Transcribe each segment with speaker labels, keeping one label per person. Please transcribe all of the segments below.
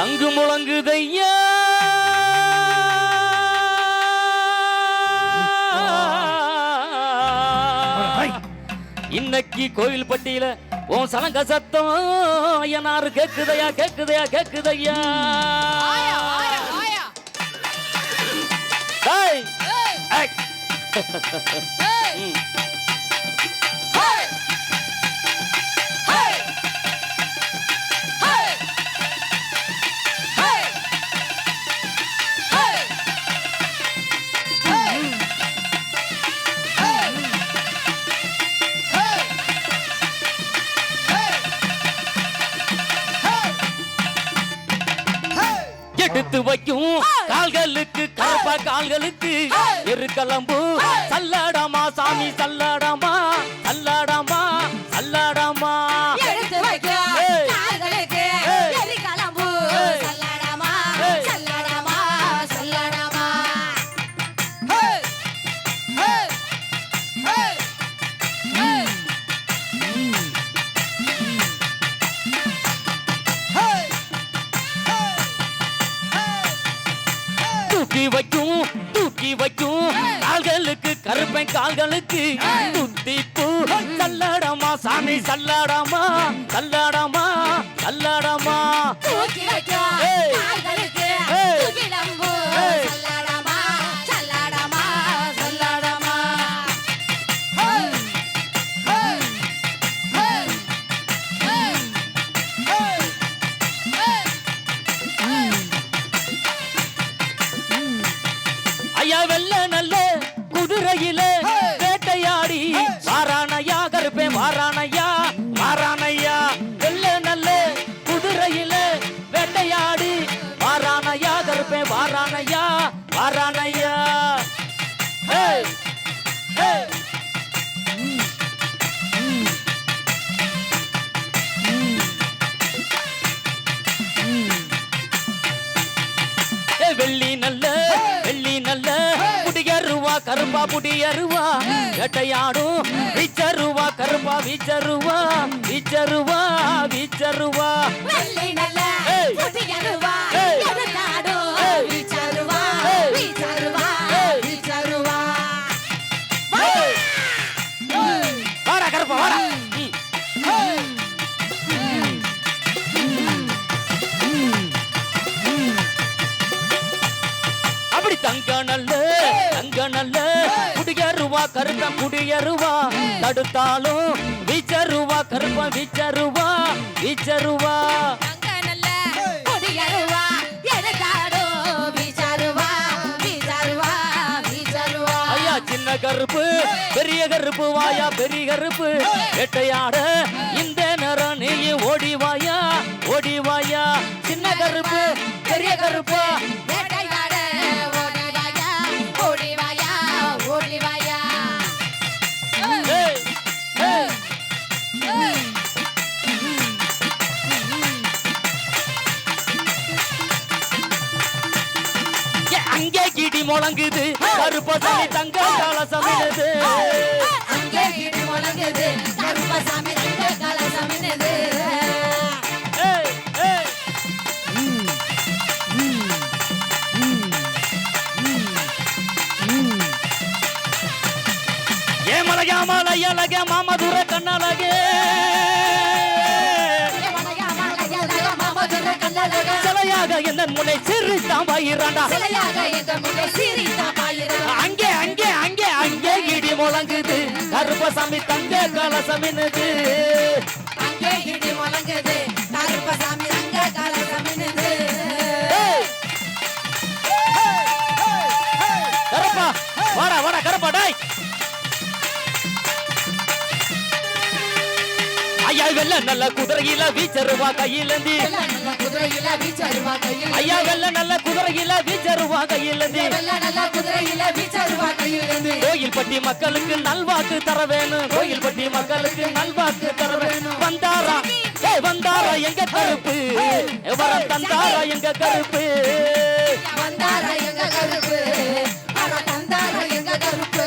Speaker 1: சங்கு முழங்குதையா? இன்னைக்கு கோயில் பட்டியில உன் சலங்க சத்தம் ஐயனாரு கேக்குதையா கேக்குதையா கேக்குதையா?
Speaker 2: ஆயா,
Speaker 1: வைக்கும். கால்களுக்கு கருப்பா கால்களுக்கு எருக்கலம்பு சல்லடமா சாமி சல்லடமா. சல்லடமா சல்லடமா. வைப்பேன்
Speaker 2: கால்களுக்கு
Speaker 1: துத்தி பூ சல்லடமா சாமி சல்லடமா சல்லடமா சல்லடமா ஐயா வெள்ள குதிரையில கருப்பா புடி அருவா. எட்டையாடும் விச்சருவா. கருப்பா விச்சருவா. விச்சருவா விச்சருவா. அப்படி தங்க நல்ல அங்க நல்ல குடியருவா கருப்ப குடியருவா. தடுத்தாலும் வீச்சருவா கருப்ப வீச்சருவா வீச்சருவா. கருப்பு பெரிய கருப்பு வாயா பெரிய கருப்பு. எட்டையாட இந்த நேரம் நீ ஓடிவாயா ஓடிவாயா சின்ன கருப்பு பெரிய கருப்பா. ஏ, அங்கே கிடி முழங்குது. கருப்பசாமி தங்க கலசமிடுது
Speaker 2: அங்கே இடி முழங்குது, கருப்பசாமி தங்க
Speaker 1: ஏய். ஏ மலையா மலையழக மாமதுர கண்ணழகே. சிலையாக எந்த முனை சிரித்தான் பாயிராண்டா அங்கே அங்கே அங்கே அங்கே இடி முழங்குது. கருப்பசாமி தங்க கலசமின்னுது வெள்ள நல்ல குதிரையில வீச்சருவா கையிலந்தி. ஐயா வெள்ள நல்ல குதிரையில வீச்சருவா கையிலந்தி.
Speaker 2: கோயில் பட்டி
Speaker 1: கோயில்பட்டி மக்களுக்கு நல்வாக்கு தர வேணும் கோயில்பட்டி மக்களுக்கு நல்வாக்கு தர வேணும் வந்தாரா? ஏ வந்தாரா? எங்க கருப்பு? வர தந்தாரா? எங்க கருப்பு?
Speaker 2: வந்தாரா? எங்க கருப்பு? வர எங்க கருப்பு?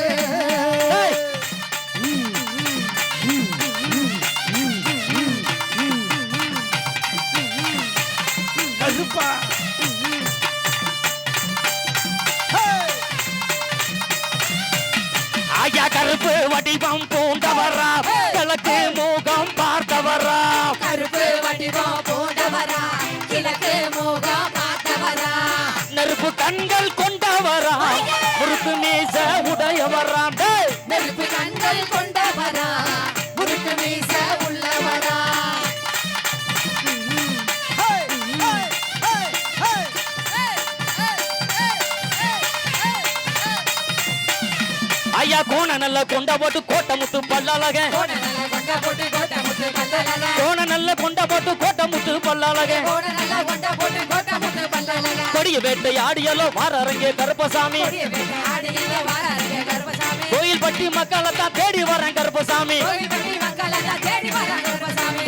Speaker 1: கருப்பு வடிவம் பூண்டவரா? கிழக்கு முகம் பார்த்தவரா?
Speaker 2: கருப்பு வடிவம் பூண்டவரா? கிழக்கு முகம் பார்த்தவரா?
Speaker 1: நெருப்பு கண்கள் கொண்டவரா? முறுக்கு மீச உடையவராம் டேய்.
Speaker 2: நெருப்பு கண்கள் கொண்டவரா? முறுக்கு மீச
Speaker 1: கோண நல்ல கொண்ட போட்டு கோட்டை முத்து
Speaker 2: பல்லலக.
Speaker 1: கோண நல்ல கொண்ட போட்டு கோட்டை முத்து
Speaker 2: பல்லலக.
Speaker 1: கொடிய வேட்டை ஆடியலோ வாரரங்கே கருப்பசாமி. கோயில் பட்டி மக்களை தான் தேடி வரேன் கருப்பசாமி.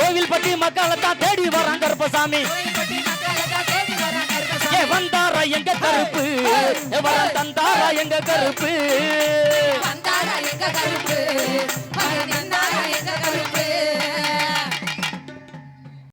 Speaker 1: கோவில் பட்டி மக்களை தான் தேடி வரேன் கருப்பசாமி. வந்தாரா எங்க கருப்பு? வர தந்தாரா எங்க கருப்பு? கருப்பு